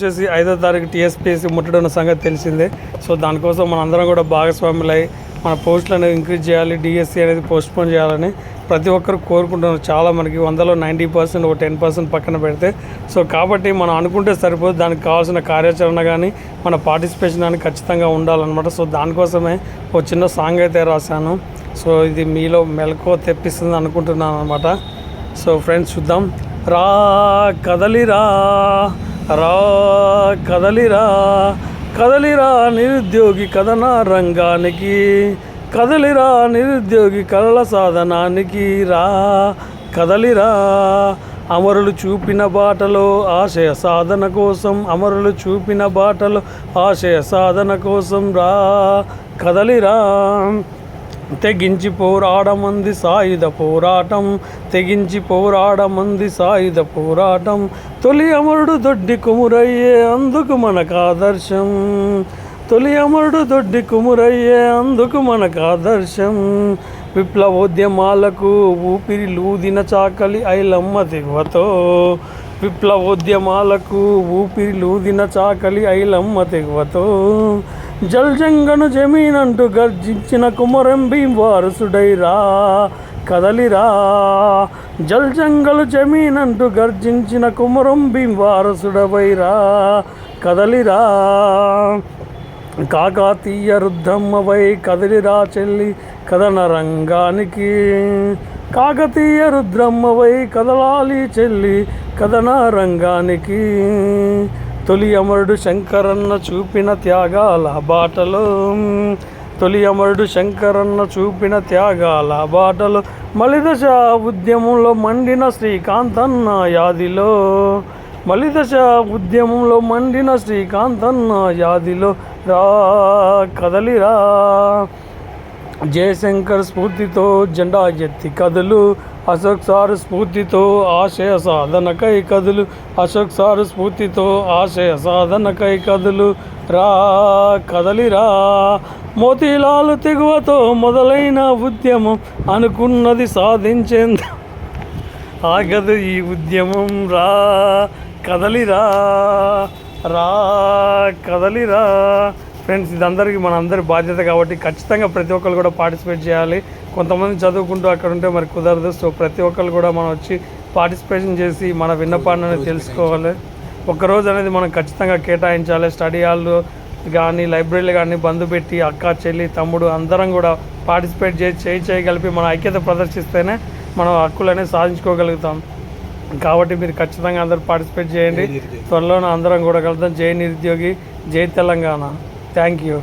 వచ్చేసి ఐదో తారీఖు టీఎస్పీఎస్సీ ముట్టడున్న సంగతి తెలిసిందే. సో దానికోసం మన అందరం కూడా భాగస్వాములై మన పోస్టులు అనేది ఇంక్రీజ్ చేయాలి డిఎస్సి అనేది పోస్ట్పోన్ చేయాలని ప్రతి ఒక్కరు కోరుకుంటున్నారు. చాలా మనకి వందలో నైంటీ పర్సెంట్ ఒక టెన్ పర్సెంట్ పక్కన పెడితే. సో కాబట్టి మనం అనుకుంటే సరిపోదు. దానికి కావాల్సిన కార్యాచరణ కానీ మన పార్టిసిపేషన్ కానీ ఖచ్చితంగా ఉండాలన్నమాట. సో దానికోసమే ఒక చిన్న సాంగ్ అయితే రాశాను. సో ఇది మీలో మెలకువ తెప్పిస్తుంది అనుకుంటున్నాను అనమాట సో ఫ్రెండ్స్ చూద్దాం. రా కదలిరా. రా కదలిరా కదలిరా నిరుద్యోగి కథన రంగానికి. కదలిరా నిరుద్యోగి కళల సాధనానికి రా కదలిరా. అమరులు చూపిన బాటలో ఆశయ సాధన కోసం అమరులు చూపిన బాటలో ఆశయ సాధన కోసం రా కదలిరా. తెగించి పోరాడమంది సాయుధ పోరాటం తెగించి పోరాడమంది సాయుధ పోరాటం. తొలి అమరుడు దొడ్డి కుమురయ్యే అందుకు మనకు ఆదర్శం. తొలి అమరుడు దొడ్డి కుమురయ్యే అందుకు మనకు ఆదర్శం. విప్లవోద్యమాలకు ఊపిరి లూదిన చాకలి ఐలమ్మ దిగువతో విప్లవోద్యమాలకు ఊపిరి లూదిన చాకలి ఐలమ్మ తెగువతో. జల్జంగను జమీనంటూ గర్జించిన కుమరం భీం వారసుడైరా కదలిరా. జల్జంగలు జమీనంటూ గర్జించిన కుమరం భీం వారసుడవైరా కదలిరా. కాకాతీయ రుద్ధమ్మవై కదిలిరా చెల్లి కథన రంగానికి కాకతీయ రుద్రమ్మవై కదలాలి చెల్లి కథన రంగానికి తొలి అమరుడు శంకరన్న చూపిన త్యాగాల బాటలో. తొలి అమరుడు శంకరన్న చూపిన త్యాగాల బాటలో. మలిదశ ఉద్యమంలో మండిన శ్రీకాంతన్న యాదిలో. మలిదశ ఉద్యమంలో మండిన శ్రీకాంతన్న యాదిలో. రా కదలిరా. జయశంకర్ స్ఫూర్తితో జెండా ఎత్తి కథలు అశోక్ సార్ స్ఫూర్తితో ఆశయ సాధనకై కదులు. అశోక్ సార్ స్ఫూర్తితో ఆశయ సాధనకై కదులు. రా కదలిరా మోతీలాలు తెగువతో మొదలైన ఉద్యమం అనుకున్నది సాధించేందు ఆగదు ఈ ఉద్యమం. రా కదలిరా రా. కదలిరా ఫ్రెండ్స్ ఇది అందరికీ మన అందరి బాధ్యత కాబట్టి ఖచ్చితంగా ప్రతి ఒక్కరు కూడా పార్టిసిపేట్ చేయాలి. కొంతమంది చదువుకుంటూ అక్కడ ఉంటే మరి కుదరదు. సో ప్రతి ఒక్కరు కూడా మనం వచ్చి పార్టిసిపేషన్ చేసి మన విన్నపాన్ని అనేది తెలుసుకోవాలి ఒక్కరోజు అనేది మనం ఖచ్చితంగా కేటాయించాలి. స్టడీ హాల్ కానీ లైబ్రరీలు కానీ బంద్ పెట్టి అక్క చెల్లి తమ్ముడు అందరం కూడా పార్టిసిపేట్ చేసి చేయి చేయగలిపి మన ఐక్యత ప్రదర్శిస్తేనే మనం హక్కులు అనేది సాధించుకోగలుగుతాం. కాబట్టి మీరు ఖచ్చితంగా అందరూ పార్టిసిపేట్ చేయండి. త్వరలోనే అందరం కూడా కలుద్దాం. జై నిరుద్యోగి. జై తెలంగాణ. தேங்க்யூ